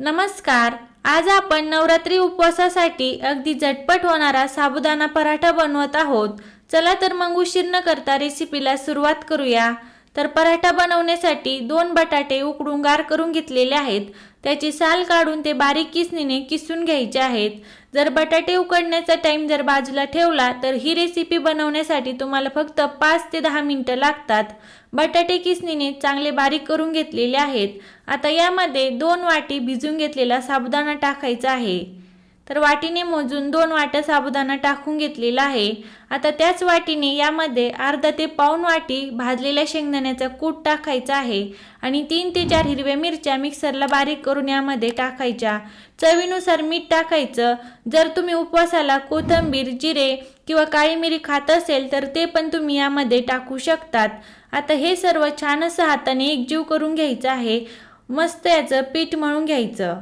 नमस्कार. आज आपण नवरात्री उपवासासाठी अगदी झटपट होणारा साबुदाणा पराठा बनवत आहोत. चला तर मग उशीर न करता रेसिपीला सुरुवात करूया. तर पराठा बनवण्यासाठी दोन बटाटे उकडून गार करून घेतलेले आहेत. त्याची साल काढून ते बारीक किसणीने किसून घ्यायचे आहेत. जर बटाटे उकडण्याचा टाईम जर बाजूला ठेवला तर ही रेसिपी बनवण्यासाठी तुम्हाला फक्त पाच ते दहा मिनटं लागतात. बटाटे किसणीने चांगले बारीक करून घेतलेले आहेत. आता यामध्ये दोन वाटी भिजून घेतलेला साबुदाणा टाकायचा आहे. तर वाटीने मोजून दोन वाट्या साबुदाणा टाकून घेतलेला आहे. आता त्याच वाटीने यामध्ये अर्धा ते पाऊन वाटी भाजलेल्या शेंगदाण्याचा कूट टाकायचा आहे आणि तीन ते चार हिरव्या मिरच्या मिक्सरला बारीक करून यामध्ये टाकायच्या. चवीनुसार मीठ टाकायचं. जर तुम्ही उपवासाला कोथिंबीर जिरे किंवा काळी मिरी खात असेल तर ते पण तुम्ही यामध्ये टाकू शकतात. आता हे सर्व छान असं हाताने एकजीव करून घ्यायचं आहे. मस्त याचं पीठ मळून घ्यायचं.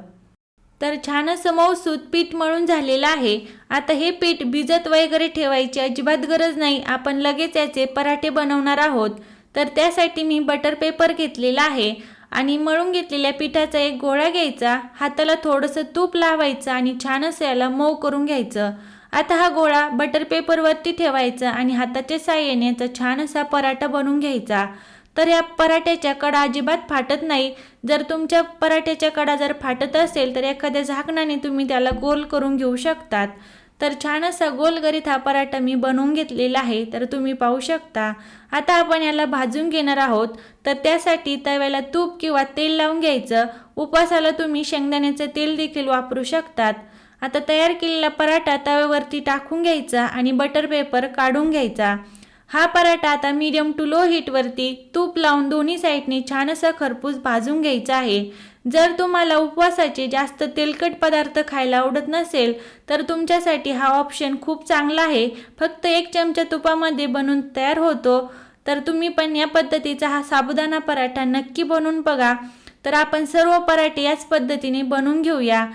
तर छान असं मऊसूत पीठ मळून झालेलं आहे. आता हे पीठ भिजत वगैरे ठेवायची अजिबात गरज नाही. आपण लगेच याचे पराठे बनवणार आहोत. तर त्यासाठी मी बटर पेपर घेतलेला आहे आणि मळून घेतलेल्या पिठाचा एक गोळा घ्यायचा. हाताला थोडंसं तूप लावायचं आणि छान असं याला मऊ करून घ्यायचं. आता हा गोळा बटर पेपरवरती ठेवायचा आणि हाताच्या साह्याने याचा छान असा पराठा बनवून घ्यायचा. तर या पराठ्याच्या कडा अजिबात फाटत नाही. जर तुमच्या पराठ्याच्या कडा जर फाटत असेल तर एखाद्या झाकणाने तुम्ही त्याला गोल करून घेऊ शकतात. तर छान असा गोलगरीत हा पराठा मी बनवून घेतलेला आहे तर तुम्ही पाहू शकता. आता आपण याला भाजून घेणार आहोत. तर त्यासाठी तव्याला तूप किंवा तेल लावून घ्यायचं. उपवासाला तुम्ही शेंगदाण्याचं तेल देखील वापरू शकतात. आता तयार केलेला पराठा तव्यावरती टाकून घ्यायचा आणि बटर पेपर काढून घ्यायचा. हा पराठा आता मीडियम टू लो हीटवरती तूप लावून दोन्ही साईडने छान असा खरपूस भाजून घ्यायचा आहे. जर तुम्हाला उपवासाचे जास्त तेलकट पदार्थ खायला आवडत नसेल तर तुमच्यासाठी हा ऑप्शन खूप चांगला आहे. फक्त एक चमचा तुपामध्ये बनवून तयार होतो. तर तुम्ही पण या पद्धतीचा हा साबुदाणा पराठा नक्की बनवून बघा. तर आपण सर्व पराठे याच पद्धतीने बनवून घेऊया.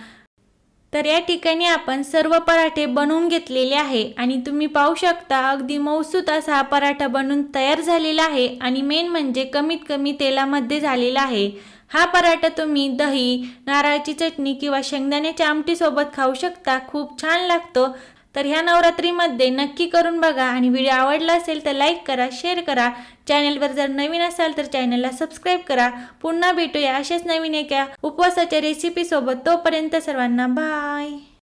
तर या ठिकाणी आपण सर्व पराठे बनवून घेतलेले आहे आणि तुम्ही पाहू शकता अगदी मौसूत असा हा पराठा बनवून तयार झालेला आहे आणि मेन म्हणजे कमीत कमी तेलामध्ये झालेला आहे. हा पराठा तुम्ही दही नारळाची चटणी किंवा शेंगदाण्याच्या आमटीसोबत खाऊ शकता. खूप छान लागतो. तर ह्या नवरात्रीमध्ये नक्की करून बघा आणि व्हिडिओ आवडला असेल तर लाईक करा शेअर करा. चॅनलवर जर नवीन असाल तर चॅनलला सबस्क्राईब करा. पुन्हा भेटूया अशाच नवीन एका उपवासाच्या रेसिपीसोबत तोपर्यंत सर्वांना बाय